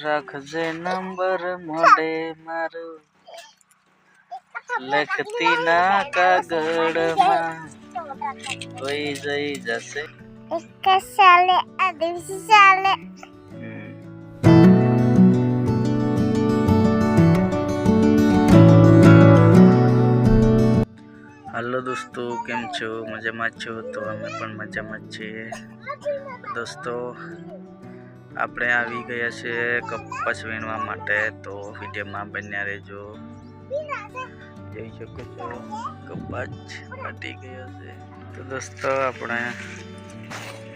રાખજે નંબર મોડે મારું લખતી ના કાગળમાં કોઈ જઈ જશે એક સાલે આ દિવસે સાલે હમ. હાલો દોસ્તો કેમ છો મજામાં જ છો તો અમે પણ મજામાં જ છીએ દોસ્તો આપણે આવી ગયા છે કપાસ વીણવા માટે, તો વિડીયોમાં બન્યા રહેજો. જોઈ શકો છો, કપાસ ફાટી ગયો છે. તો દોસ્તો, આપણે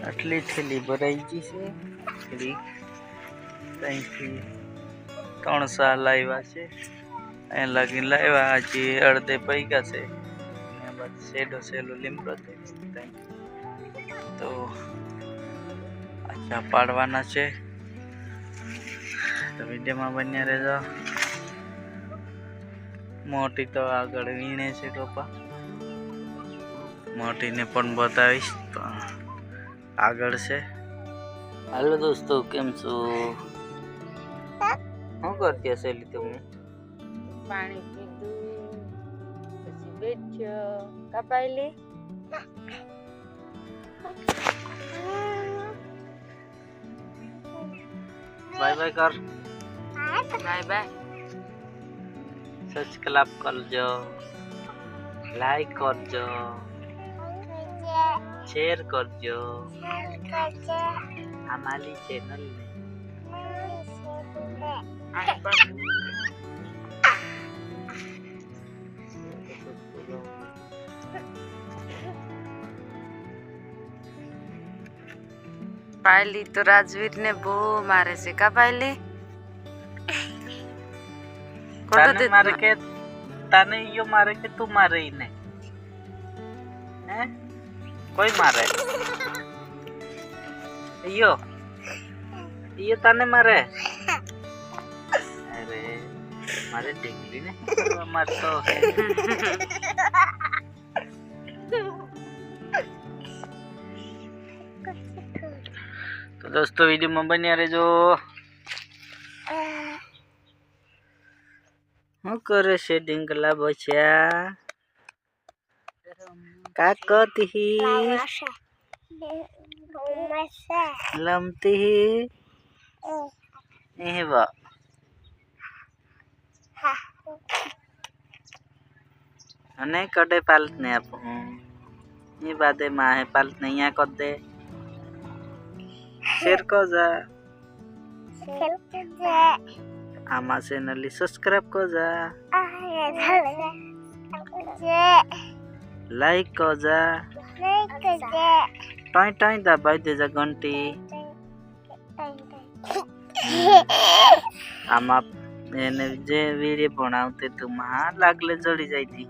આટલી થેલી ભરાઈ ગઈ છે. થેલી ત્યાંથી ત્રણ સા લાવ્યા છે. અહીં લગીને લાવ્યા, હજી અડધે પૈકા છે. ને બાદ શેડો શેલો લીમડો ત્યાં. તો પાડવાના છે. તો વિડીયોમાં બન્યા રહેજો. મોટી તો આગળ વીણે છે કપા મોટીને પણ બતાવીશ તો આગળ છે. હાલો દોસ્તો, કેમ છો? શું કરતી હશે એલી તમે? પાણી પીધું, પછી બેઠ્યો. કપાયેલી बाय बाय कर। Bye bye. सब्सक्राइब कर जो। लाइक कर जो। शेयर कर जो। हमारी चैनल में। પાયલી તો રાજવીર ને બહુ મારે છે કા પાયલી ખોટું તને તે મારે કે તને ઈયો મારે કે તું મારે ઈને હે કોઈ મારે ઈયો ઈયો તને મારે અરે મારે ડીંગલી ને મારતો તો દોસ્તો વિડીયોમાં બન્યા રહેજો શું કરે છે ડીંગલા બચ્યા કાકતી લમતી એવા અને કડે પાલત ને આપું એ બાદે માહે પાલત ને અહીંયા કર सब्सक्राइब लाइक टाइम टाइम दबाई दे जा घंटी. हम आप जे वीडियो बनाते तुम हाँ लागले जड़ी जाई थी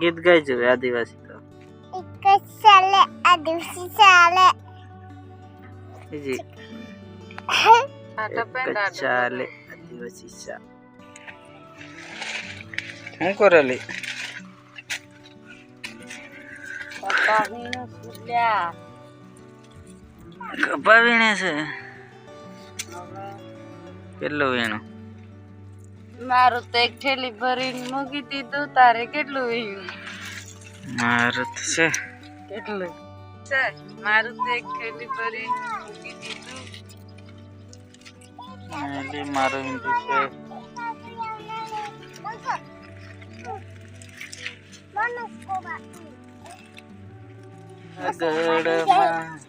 गीत गाई जो आदिवासी. એક આ દિવસે સાલે જી આટા પેન એક ચાલે હું કરેલી કપા વીણે છે કેટલું વીણું મારું તો એક થેલી ભરીને મૂકી દીધું તારે કેટલું વીણ્યું મારું તો છે કેટલું? સર મારું તો એક થેલી ભરી મૂકી દીધું. મારું વીણું છે. આગળમાં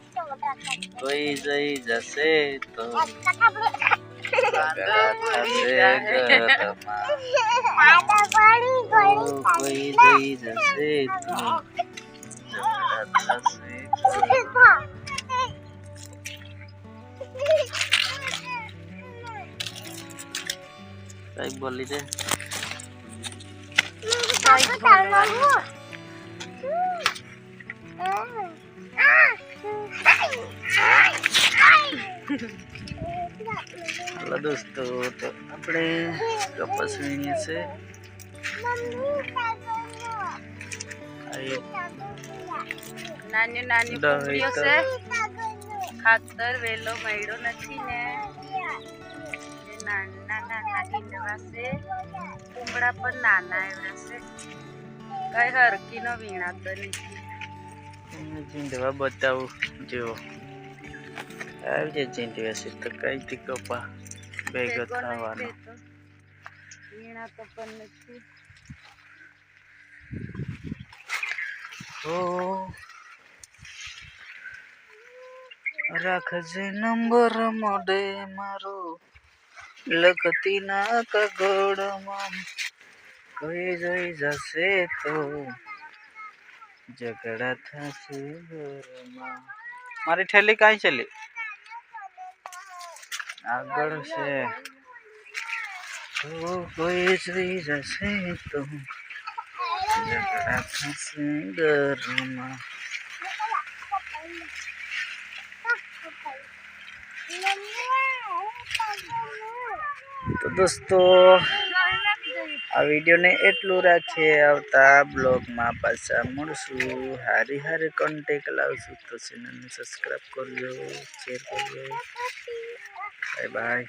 કોઈ જઈ જશે તો કોઈ જઈ જશે તો ઝઘડા થશે કઈ બોલી દે હલો દોસ્તો તો આપણે કપાસ વીણીએ છે આ એક નાની નાની કુકડીઓ છે. ખાતર વેલો મળ્યો નથી ને. નાના નાના ડીંડવા છે. કુંબળા પણ નાના એવડા છે. કઈ હરકીનો વીણાતો નથી. ચીંધવા બતાવું જુઓ. આવી જાય છે તો કઈથી કપા ભેગો થવાનો. વીણાતો પણ નથી. ઓ રાખજે નંબર મોડે મારો. લખતી ના કાગળમાં કઈ જોઈ જશે તો. ઝઘડા થશે ઘરમાં. મારી ઠેલી કાંઈ ચલી આગળ છે. તો કોઈ જોઈ જશે તો. તો દોસ્તો આ વિડીયોને એટલું રાખીએ આવતા બ્લોગમાં પાછા મળશું હારી હારી કોન્ટેક લાવશું તો ચેનલને સબસ્ક્રાઈબ કરજો શેર કરજો બાય બાય